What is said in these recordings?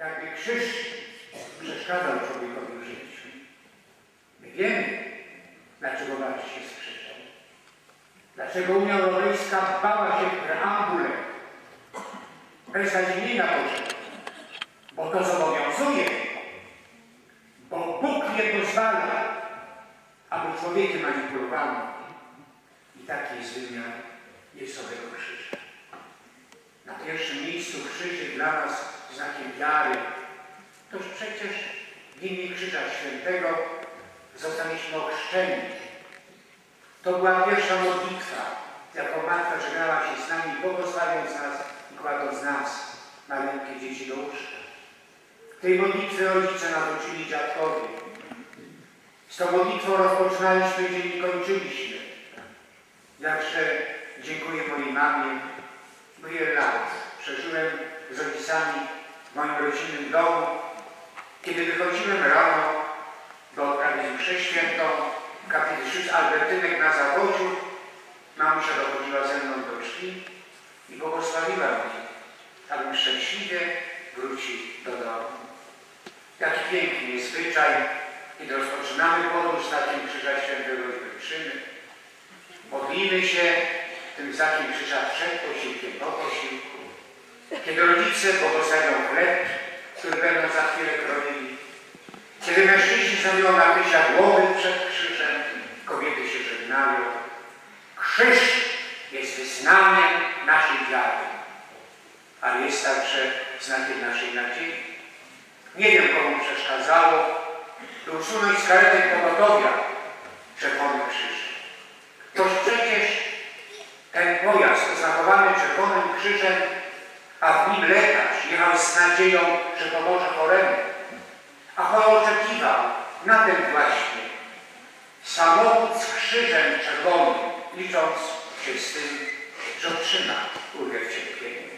jakby krzyż przeszkadzał człowiekowi w życiu. My wiemy, dlaczego walczy się z krzyżem. Dlaczego Unia Europejska bała się w preambule beznadziejna potrzeba. Bo to zobowiązuje. Bo Bóg nie pozwala, aby człowiekiem manipulowano. I taki jest wymiar Jezusowego krzyża. Na pierwszym miejscu krzyż jest dla nas wiary. Toż przecież w imię Krzyża Świętego zostaliśmy ochrzczeni. To była pierwsza modlitwa, jaką Matka żegnała się z nami, błogosławiąc nas i kładąc nas, maleńkie dzieci do łóżka. W tej modlitwie rodzice nas uczyli dziadkowie. Z tą modlitwą rozpoczynaliśmy dzień i kończyliśmy. Jakże dziękuję mojej mamie. Wiele lat przeżyłem z rodzicami w moim rodzinnym domu. Kiedy wychodziłem rano do odprawienia mszy świętą, kapituszy Albertynek na zawodziu, mamusia dochodziła ze mną do drzwi i błogosławiła mnie, abym szczęśliwie wrócił do domu. Jaki piękny jest zwyczaj, kiedy rozpoczynamy podróż znakiem Krzyża Świętego i. Modlimy się tym znakiem krzyża przed posiłkiem, po posiłku. Kiedy rodzice błogosławią chleb, który będą za chwilę kronili. Kiedy mężczyźni zrobią na krysia głowy przed krzyżem, kobiety się żegnają. Krzyż jest wyznaniem naszej wiary, ale jest także znakiem naszej nadziei. Nie wiem, komu przeszkadzało, by usunąć z karetek pogotowia czerwony krzyż. Toż przecież ten pojazd oznakowany czerwonym krzyżem, z nadzieją, że pomoże choremu. A chory oczekiwał na ten właśnie samochód z krzyżem czerwonym, licząc się z tym, że otrzyma ulgę w cierpieniu.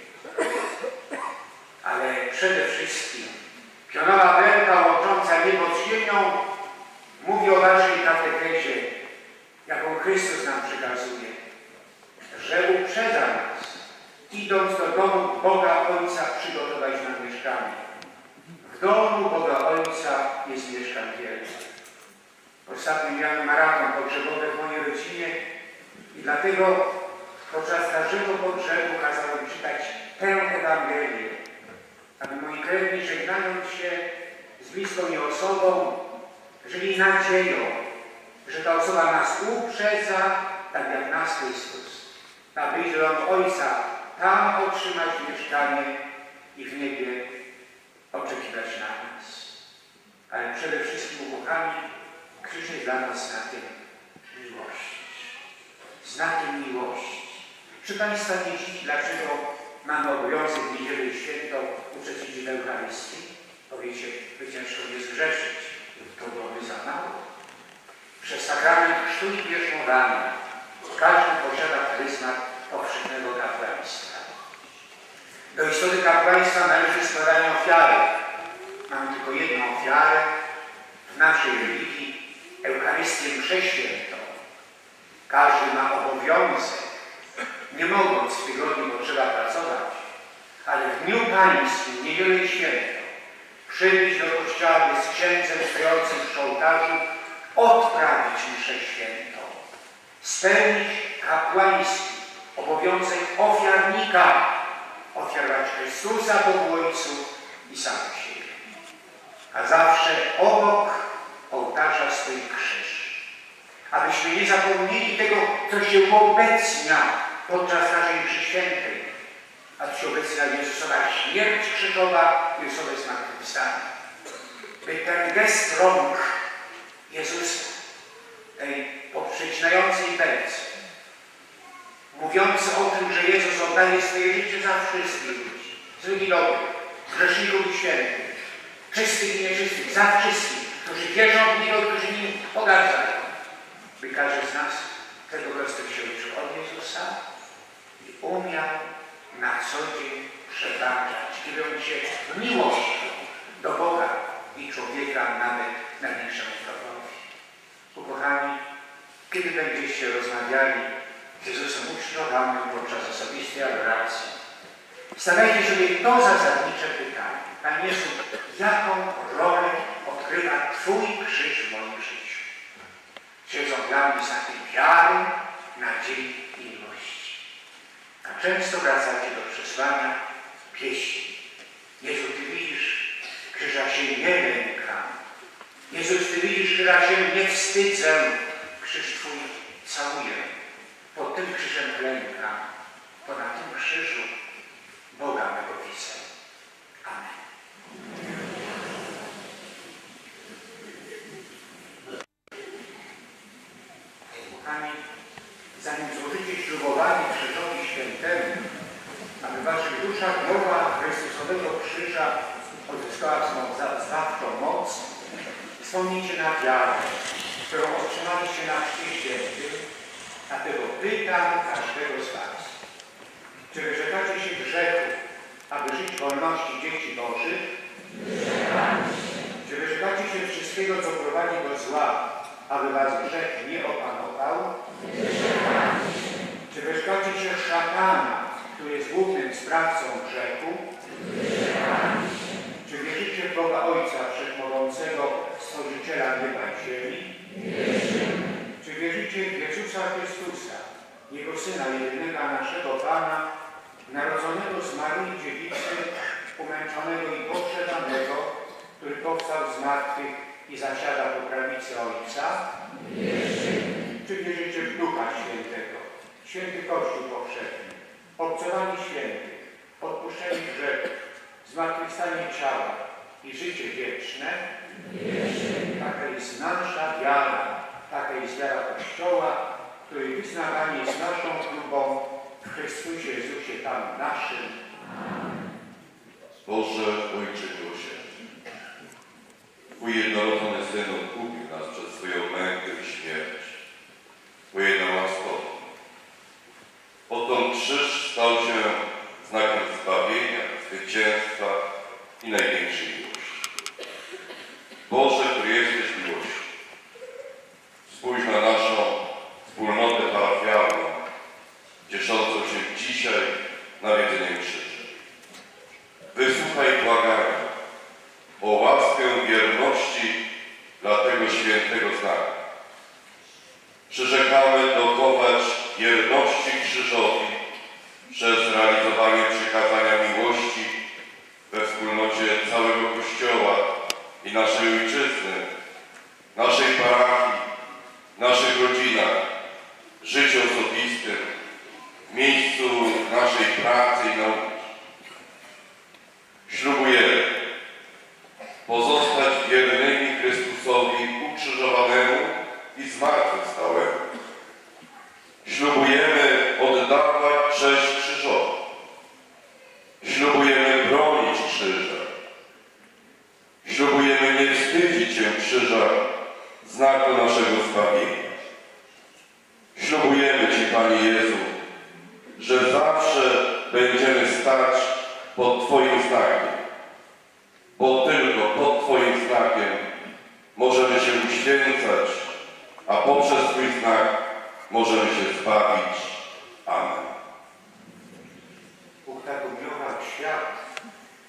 Ale przede wszystkim pionowa belka łącząca niebo z ziemią mówi o waszej katechezie, jaką Chrystus nam przekazuje, że uprzedza nas, idąc do domu Boga Ojca przygotować nam mieszkanie. W domu Boga Ojca jest mieszkań wiele. Ostatnio miałem maraton pogrzebowy w mojej rodzinie i dlatego podczas każdego pogrzebu kazałem czytać tę Ewangelię, aby moi krewni żegnając się z bliską mi osobą, żyli nadzieją, że ta osoba nas uprzedza, tak jak nas Chrystus, aby iść do Ojca, tam otrzymać mieszkanie i w niebie oczekiwać na nas. Ale przede wszystkim, ukochani, krzyż jest dla nas znakiem miłości. Znakiem miłości. Czy Państwa nie dziwi, dlaczego mamy obowiązek w Niedzielę Świętą uczestniczyć w Eucharystii? Powiecie, by ciężko nie zgrzeszyć. To byłoby za mało. Przez sakrament chrztu i bierzmowania każdy posiada charyzmat powszechnego kapłaństwa. Do istoty kapłaństwa należy składanie ofiary. Mamy tylko jedną ofiarę w naszej religii, Eucharystię mszę świętą. Każdy ma obowiązek, nie mogąc w tygodniu, bo trzeba pracować, ale w dniu pańskim, niedzielę świętą, przybyć do kościoła, z księdzem stojącym przy ołtarzu odprawić mszę świętą, spełnić kapłański obowiązek ofiarnika, ofiarować Chrystusa Bogu Ojcu i samych siebie. A zawsze obok ołtarza stoi krzyż. Abyśmy nie zapomnieli tego, co się uobecnia podczas naszej mszy świętej, a tu się obecnia Jezusowa śmierć krzyżowa, Jezusowe zmartwychwstanie. By ten gest rąk Jezusa, tej poprzecinającej belce, mówiący o tym, że Jezus oddaje swoje życie za wszystkich ludzi, złych i dobrych, grzeszników i świętych, czystych i nieczystych, za wszystkich, którzy wierzą w Niego, którzy Nim pogardzają. By każdy z nas tego gestu się uczył od Jezusa i umiał na co dzień przebaczać, kierując się miłością do Boga i człowieka nawet najmniejszemu wrogowi. Ukochani, kiedy będziecie rozmawiali Jezusem uczniowany podczas osobistej adoracji, stawiajcie sobie to zasadnicze pytanie. Panie Jezu, jaką rolę odgrywa Twój krzyż w moim życiu? Siedzą dla mnie znaki wiary, nadziei i miłości. A często wracacie do przesłania pieśni. Jezu, Ty widzisz, krzyża się nie lękam. Jezu, Ty widzisz, krzyża się nie wstydzę. Krzyż Twój całuję. Pod tym krzyżem klękam. To na tym krzyżu Boga mego widzę. Amen. Kochani, zanim złożycie ślubowanie krzyżowi świętemu, aby w waszych duszach mowa Chrystusowego krzyża odzyskała swą zawczą moc, wspomnijcie na wiarę, którą otrzymaliście na chrzcie świętym, dlatego pytam każdego z was, czy wyrzekacie się grzechu, aby żyć wolności dzieci Bożych? Czy wyrzekacie się wszystkiego, co prowadzi do zła, aby was grzech nie opanował? Czy wyrzekacie się szatana, który jest głównym sprawcą grzechu? Czy wierzycie w Boga Ojca Wszechmogącego, Stworzyciela nieba i ziemi? Czy wierzycie w Jezusa Chrystusa, Jego Syna, jedynego a naszego Pana, narodzonego z Maryi Dziewicy, umęczonego i pokrzepanego, który powstał z martwych i zasiada po prawicy Ojca? Czy wierzycie w Ducha Świętego, święty Kościół powszechny, obcowanie świętych, odpuszczenie grzechów, zmartwychwstanie ciała i życie wieczne? Taka jest nasza wiara, taka jest Kościoła, której wyznawanie jest naszą próbą w Chrystusie Jezusie Panu naszym. Boże Ojcze miłosierny, Twój jednorodzony Syn odkupił nas przed swoją mękę i śmierć. Twoje nam łaskowy. Oto krzyż stał się znakiem zbawienia, zwycięstwa i największej miłości. Boże, który jesteś miłością, spójrz na naszą wspólnotę parafialną, cieszącą się dzisiaj nawiedzeniem krzyża. Wysłuchaj błagania o łaskę wierności dla tego świętego znaku. Przyrzekamy dochować wierności krzyżowi przez realizowanie przykazania miłości we wspólnocie całego Kościoła i naszej Ojczyzny, naszej parafii, naszych rodzinach, życiu osobistym, w miejscu naszej pracy i nauki. Ślubujemy pozostać wiernymi Chrystusowi ukrzyżowanemu i zmartwychwstałemu. Ślubujemy oddawać cześć krzyżowi. Ślubujemy bronić krzyża. Ślubujemy nie wstydzić się krzyża, znaku naszego zbawienia. Ślubujemy Ci, Panie Jezu, że zawsze będziemy stać pod Twoim znakiem, bo tylko pod Twoim znakiem możemy się uświęcać, a poprzez Twój znak możemy się zbawić. Amen. Bóg tak umiłował świat,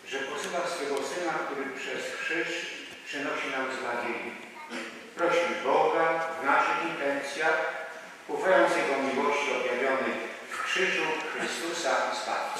że posyła swego Syna, który przez krzyż przynosi nam zbawienie. Prośmy Boga w intencjach, ufając Jego miłości objawionej w krzyżu Chrystusa Zbawcy.